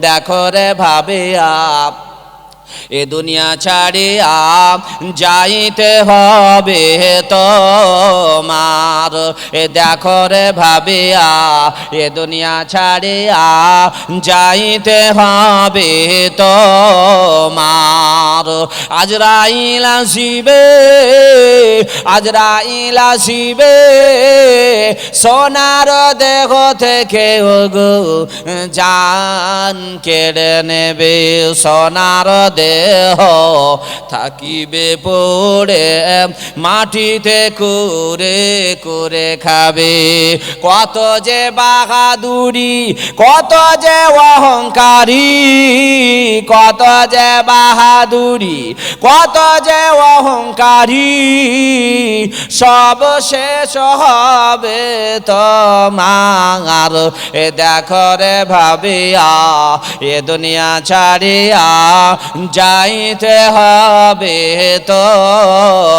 দেখো রে ভাবে ভাবিয়া এ দুনিয়া ছাড়িয়া যাইতে হবে তোমার। এ দেখো রে ভাবিয়া এ দুনিয়া ছাড়িয়া যাইতে হবে তোমার। আজরাইল আসিবে আজরাইল আসিবে। সোনার দেহ থেকে ওগো জান কেড়ে নেবে। সোনার দেহ থাকিবে পড়ে, মাটিতে করে করে খাবে। কত যে বাহাদুরি, কত যে অহংকারী, কত যে বাহাদুরি, কত যে অহংকারী সব শেষ হবে তোমার। এ দেখো রে ভাবিয়া এ দুনিয়া ছাড়িয়া যাইতে হবে তোমার